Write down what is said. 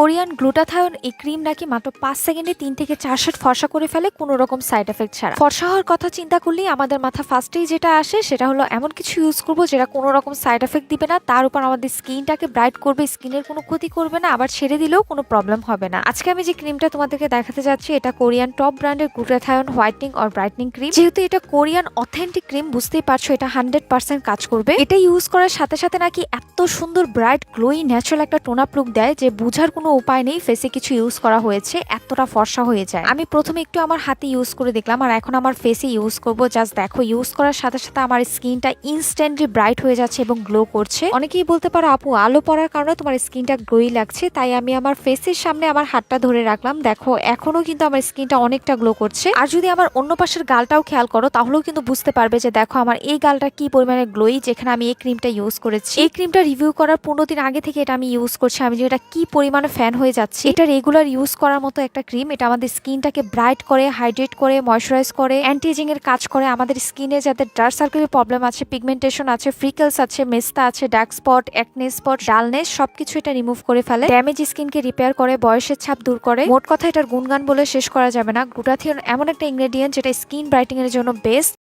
Korean glutathione এই cream নাকি মাত্র পাঁচ সেকেন্ডে তিন থেকে চার শেড ফর্সা করে ফেলে কোনো রকম সাইড এফেক্ট ছাড়া। ফর্সা হওয়ার কথা চিন্তা করলেই আমাদের মাথা ফার্স্টেই যেটা আসে সেটা হলো এমন কিছু ইউজ করব যেটা কোনো রকম সাইড এফেক্ট দিবে না, তার উপর আমাদের স্কিনটাকে ব্রাইট করবে, স্কিনের কোনো ক্ষতি করবে না, আবার ছেড়ে দিলেও কোনো প্রবলেম হবে না। আজকে আমি যে ক্রিমটা তোমাদেরকে দেখাতে যাচ্ছি, এটা কোরিয়ান টপ ব্র্যান্ডের glutathione whitening or brightening cream যেহেতু এটা কোরিয়ান অথেন্টিক ক্রিম বুঝতেই পারছ এটা হান্ড্রেড পার্সেন্ট কাজ করবে। এটা ইউজ করার সাথে সাথে নাকি এত সুন্দর ব্রাইট গ্লোই ন্যাচারাল একটা টোনাপ লুক দেয়, যে বুঝার কোনো উপায় নেই ফেসে কিছু ইউজ করা হয়েছে, এতটা ফর্সা হয়ে যায়। আমি প্রথমে একটু আমার হাতে ইউজ করে দেখলাম, আর এখন আমার ফেসে ইউজ করব। জাস্ট দেখো ইউজ করার সাথে সাথে আমার স্কিনটা ইনস্ট্যান্টলি ব্রাইট হয়ে যাচ্ছে এবং গ্লো করছে। অনেকেই বলতে পারো, আপু, আলো পড়ার কারণে তোমার স্কিনটা গ্লোই লাগছে, তাই আমি আমার ফেসের সামনে আমার হাতটা ধরে রাখলাম। দেখো, এখনও কিন্তু আমার স্কিনটা অনেকটা গ্লো করছে। আর যদি আমার অন্য পাশের গালটাও খেয়াল করো, তাহলেও কিন্তু বুঝতে পারবে যে, দেখো, আমার এই গালটা কি পরিমাণে গ্লোই যেখানে আমি এই ক্রিমটা ইউজ করেছি। এই ক্রিমটা রিভিউ করার পনেরো দিন আগে থেকে এটা আমি ইউজ করছি। আমি যে এটা কি পরিমাণে ফ্যান হয়ে যাচ্ছে। এটা রেগুলার ইউজ করার মতো একটা ক্রিম এটা আমাদের স্কিনটাকে ব্রাইট করে হাইড্রেট করে ময়শ্চারাইজ করে অ্যান্টি এজিং এর কাজ করে। আমাদের স্কিনে যাদের ডার্ক সার্কেলের প্রবলেম আছে পিগমেন্টেশন আছে ফ্রিকেলস আছে মেস্তা আছে dark spot acne spot dullness সবকিছু এটা রিমুভ করে ফেলে। ড্যামেজ স্কিনকে রিপেয়ার করে, বয়সের ছাপ দূর করে। মোট কথা এটার গুণগান বলে শেষ করা যাবে না। গ্লুটাথিয়ন এমন একটা ইনগ্রেডিয়েন্ট যেটা স্কিন ব্রাইটিং এর জন্য বেস্ট